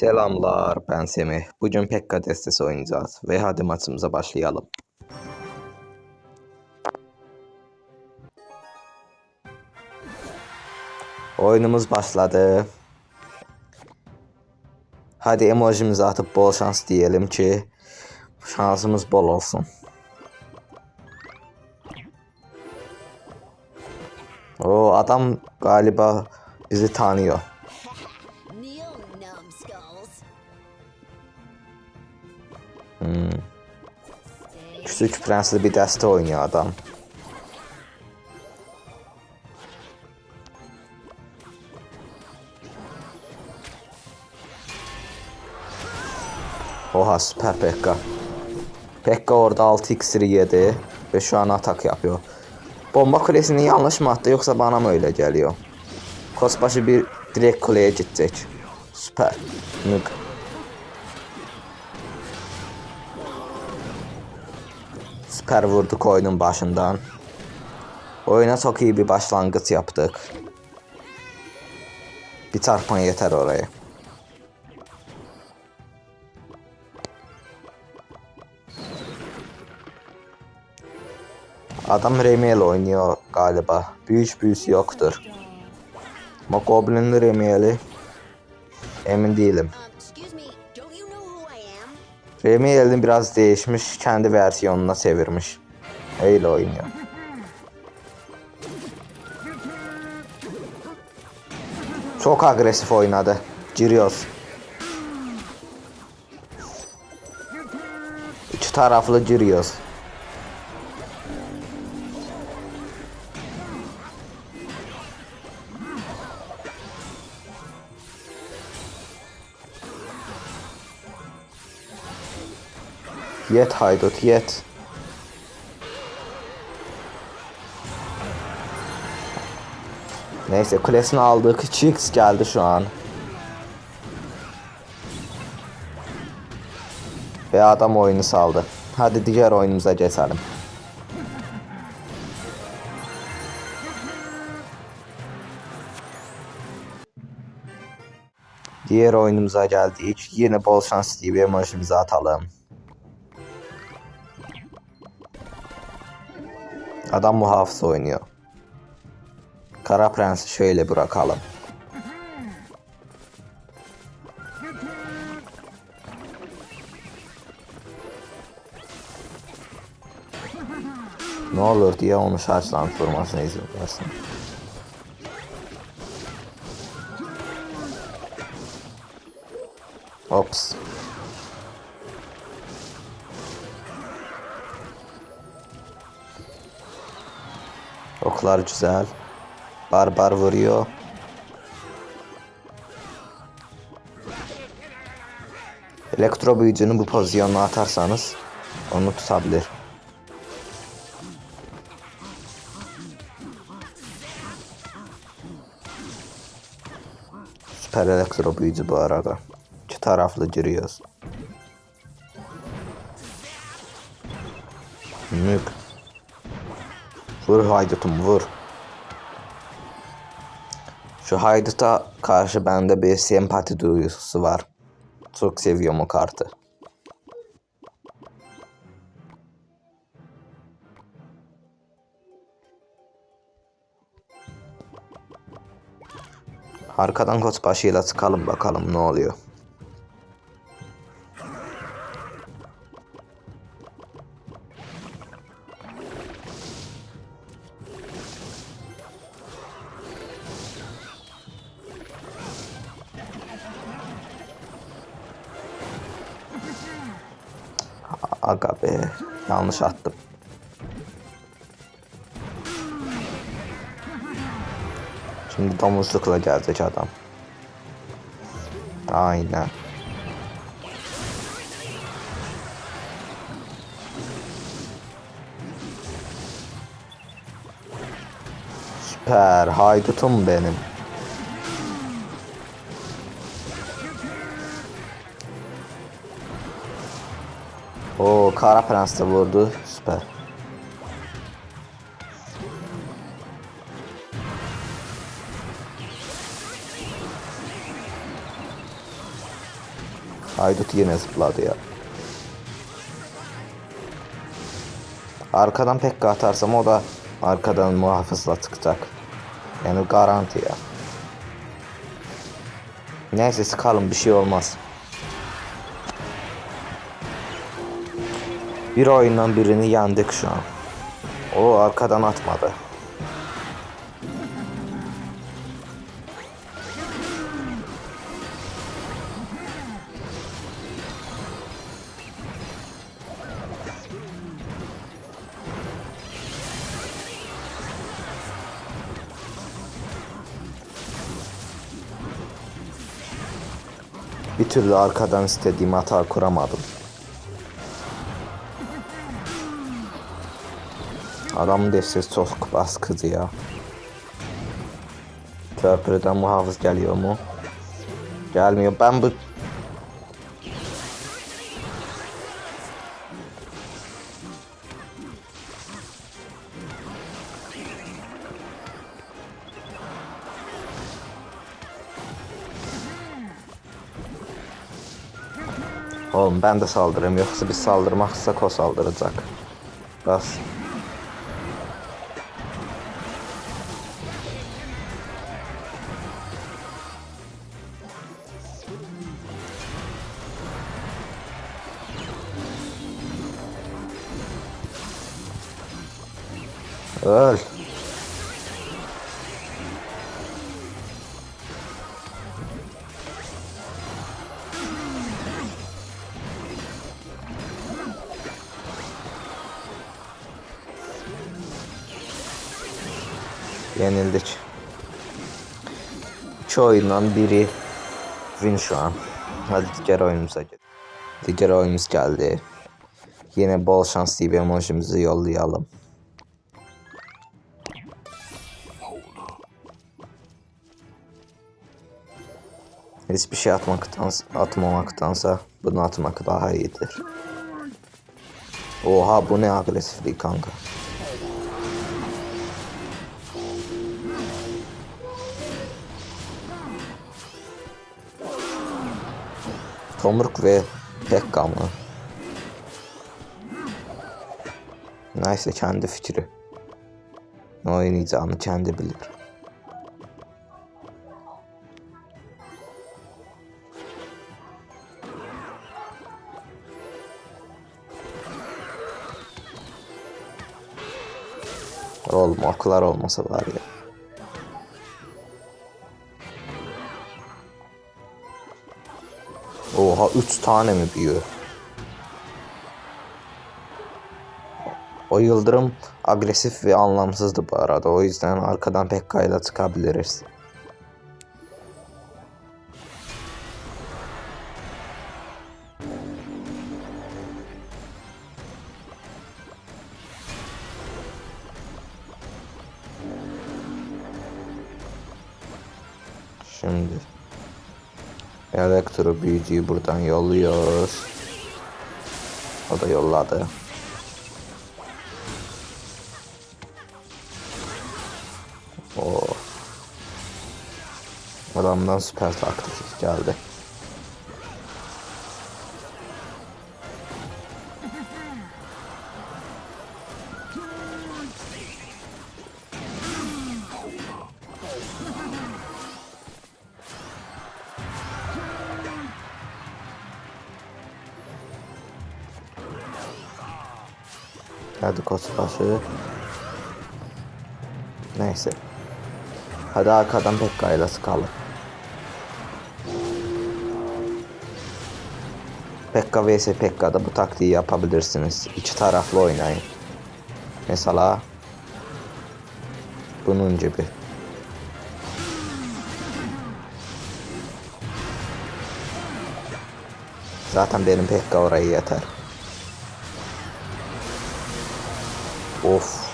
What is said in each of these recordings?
Selamlar ben Semih. Bugün Pekka destesi oynayacağız ve hadi maçımıza başlayalım. Oyunumuz başladı. Hadi emojimizi atıp bol şans diyelim ki şansımız bol olsun. O adam galiba bizi tanıyor. Hmm. Küçük prensli bir deste oynuyor adam. Oha süper Pekka. Pekka orada 6 iksiri yedi ve şu an atak yapıyor. Bomba kulesini yanlış mı attı yoksa bana mı öyle geliyor? Kosbaşı bir direkt kuleye gidecek. Süper. Süper vurduk oyunun başından. Oyuna çok iyi bir başlangıç yaptık. Bir çarpan yeter oraya. Adam Remiel oynuyor galiba. Büyüş büyüsü yoktur. Ama Goblin'li Remiel'i emin değilim. Am? Remiel'in biraz değişmiş, kendi versiyonuna çevirmiş. Öyle oynuyor. Çok agresif oynadı. Giriyoruz. Üç taraflı giriyoruz. Yet haydut yet. Neyse kulesini aldık. Chicks geldi şu an. Ve adam oyunu saldı. Hadi diğer oyunumuza geçelim. Diğer oyunumuza geldik. Yine bol şans diye bir emojimizi atalım. Adam muhafız oynuyor. Kara Prens'i şöyle bırakalım. Ne olur diye onu şarjlanıp vurmasına izin versin. Ops. Oklar güzel. Barbar vuruyor. Elektro büyücünü bu pozisyonuna atarsanız onu tutabilir. Süper elektro büyücü bu arada. İki taraflı giriyoruz. Mük. Vur haydutum vur. Şu hayduta karşı bende bir sempati duygusu var. Çok seviyorum o kartı. Arkadan koç başıyla sıkalım bakalım ne oluyor. Aga be yanlış attım. Şimdi domuzlukla gelecek adam. Aynen. Süper. Haydutum benim. Kara Prens de vurdu. Süper. Haydut yine zıpladı ya. Arkadan Pekka atarsam o da arkadan muhafızla çıkacak. Yani garanti ya. Neyse sıkalım bir şey olmaz. Bir oyundan birini yendik şu an. O arkadan atmadı. Bir türlü arkadan istediğim hata kuramadım. Adamın destesi çok baskıcı ya. Köprüden muhafız geliyor mu? Gelmiyor. Ben bu... Oğlum ben de saldırayım yoksa biz saldırmazsak o saldıracak. Bas. Öl. Yenildik. İki oyundan biri win şu an. Hadi diğer oyunumuza gidelim. Diğer oyunumuz geldi. Yine bol şans diye bir emojimizi yollayalım. Hiçbir şey atmaktansa, atmamaktansa bunu atmak daha iyidir. Oha bu ne agresiflik kanka. Tomruk ve Pekka mı? Neyse kendi fikri. Ne oynayacağını kendi bilir. Oğlum oklar olmasa var ya. Oha 3 tane mi büyüyor? O yıldırım agresif ve anlamsızdı bu arada. O yüzden arkadan Pekka'yla çıkabiliriz. Elektro büyücüyü buradan yolluyoruz. O da yolladı. O Adamdan süper taktik geldi. Hadi koçbaşı. Neyse. Hadi arkadan Pekka ile sıkalım. Pekka vs Pekka'da bu taktiği yapabilirsiniz. İki taraflı oynayın. Mesela bunun gibi. Zaten benim Pekka orayı yeter. Of.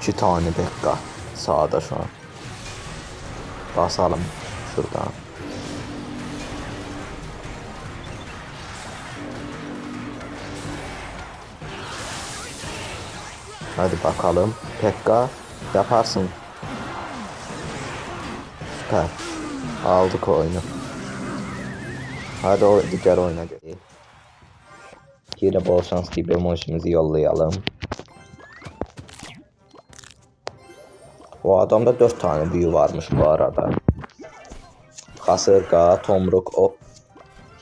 İki tane Pekka sağda şu an. Basalım şuradan. Hadi bakalım. Pekka yaparsın. Süper. Aldık oyunu. Hadi o diğer oyuna geçelim. Yine bol şans gibi emojimizi yollayalım. Adamda 4 tane büyü varmış bu arada. Kasırga, tomruk, o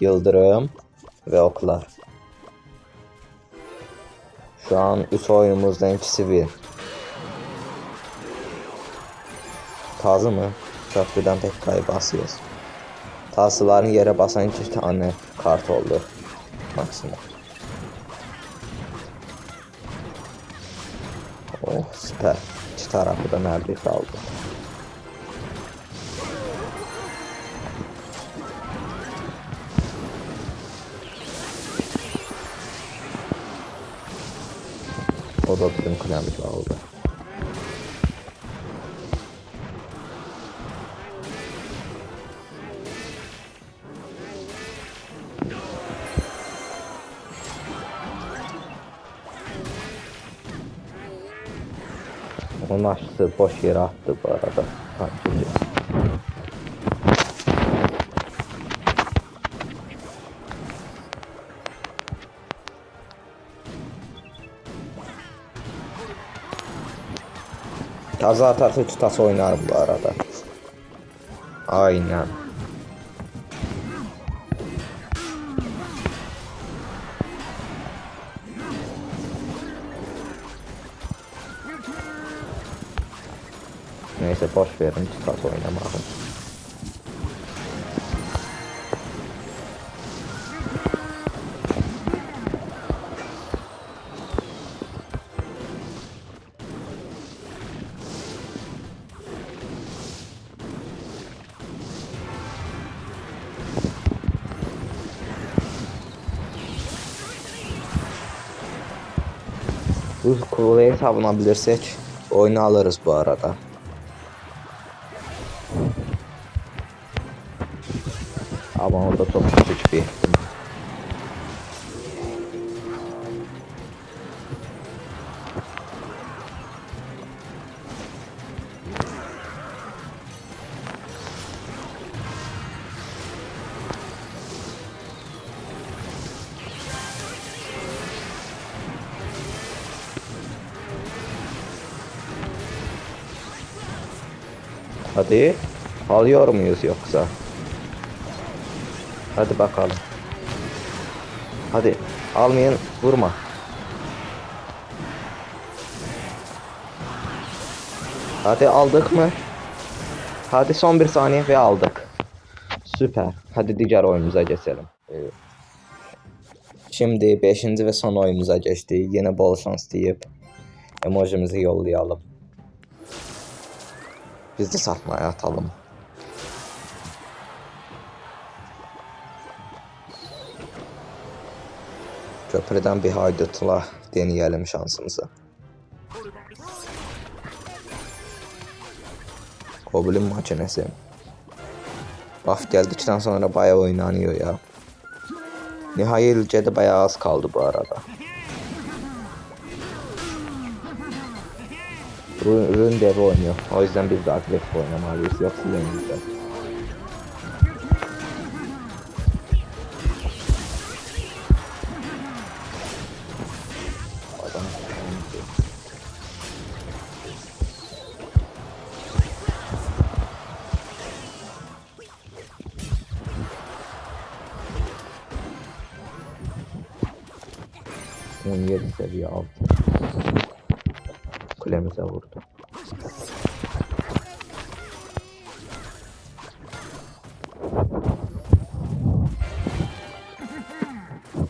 yıldırım ve oklar. Şu an 3 oyunumuzdan ikisi bir. Tazı mı? Köprüden tek kayı basıyoruz. Tazıların yere basan iki tane kart oldu. Maksimum. Oh süper. Tarafı da neredeyse aldı. O da bizim kulemizi aldı. Onun aşısı boş yere attı bu arada. Kaçıncı. Taza atarsa tutası oynarım bu arada. Aynen. Neyse boş verin tutası oynamayalım. Bu kuleyi savunabilirsek oyunu alırız bu arada. Ama orada çok küçük bir Hadi. Alıyor muyuz yoksa? Hadi bakalım. Hadi. Almayın. Vurma. Hadi aldık mı? Hadi son bir saniye ve aldık. Süper. Hadi diğer oyunumuza geçelim. Şimdi 5. ve son oyunumuza geçti. Yine bol şans deyip emojimizi yollayalım. Biz de satmaya atalım. Köprüden bir haydutla deneyelim şansımızı. Goblin makinesi. Buff geldikten sonra bayağı oynanıyor ya. Nihai ülkede bayağı az kaldı bu arada. Rune dev oynuyor. O yüzden biz de agresif oynamalıyız. Yoksa yenileceğiz. On yedi seviye altı. Kulemize vurdu.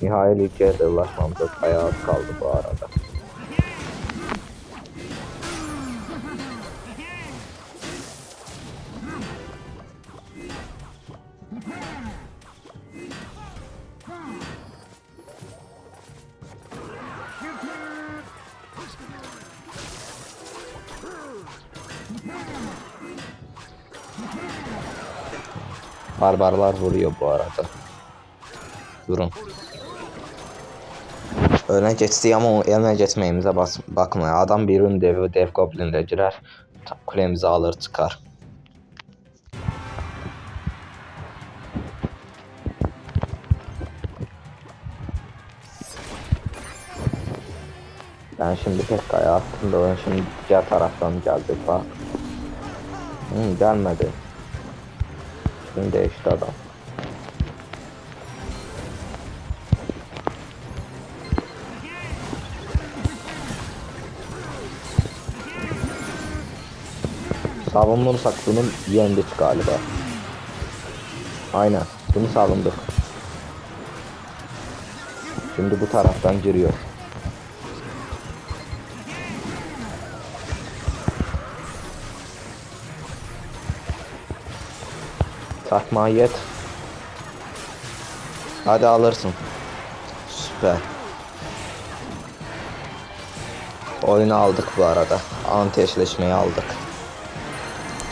Nihai ligeye de ulaşmamıza bayağı kaldı bu arada. Barbarlar vuruyor bu arada. Durun. Öne geçti ama eline geçmeyimize bas bakma. Adam bir ürün devi dev goblin'de girer. Kulemizi alır çıkar. Ben şimdi tek kaya attım da ben şimdi diğer taraftan gelecek bak. Hmm, gelmedi. Şimdi değişti adam. Savunursak bunu yendik galiba. Aynen. Bunu savunduk. Şimdi bu taraftan giriyor. Takma yet. Hadi alırsın. Süper. Oyunu aldık bu arada. Anti eşleşmeyi aldık.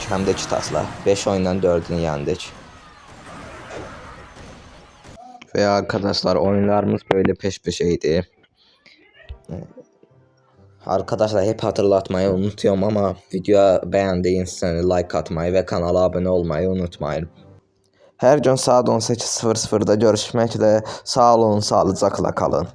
Hem de çıtasla. 5 oyundan 4'ünü yendik. Ve arkadaşlar oyunlarımız böyle peş peşeydi. Arkadaşlar hep hatırlatmayı unutuyorum ama videoya beğendiyseniz like atmayı ve kanala abone olmayı unutmayın. Her gün saat 18.00'da görüşməklə sağ olun, sağlıcakla kalın.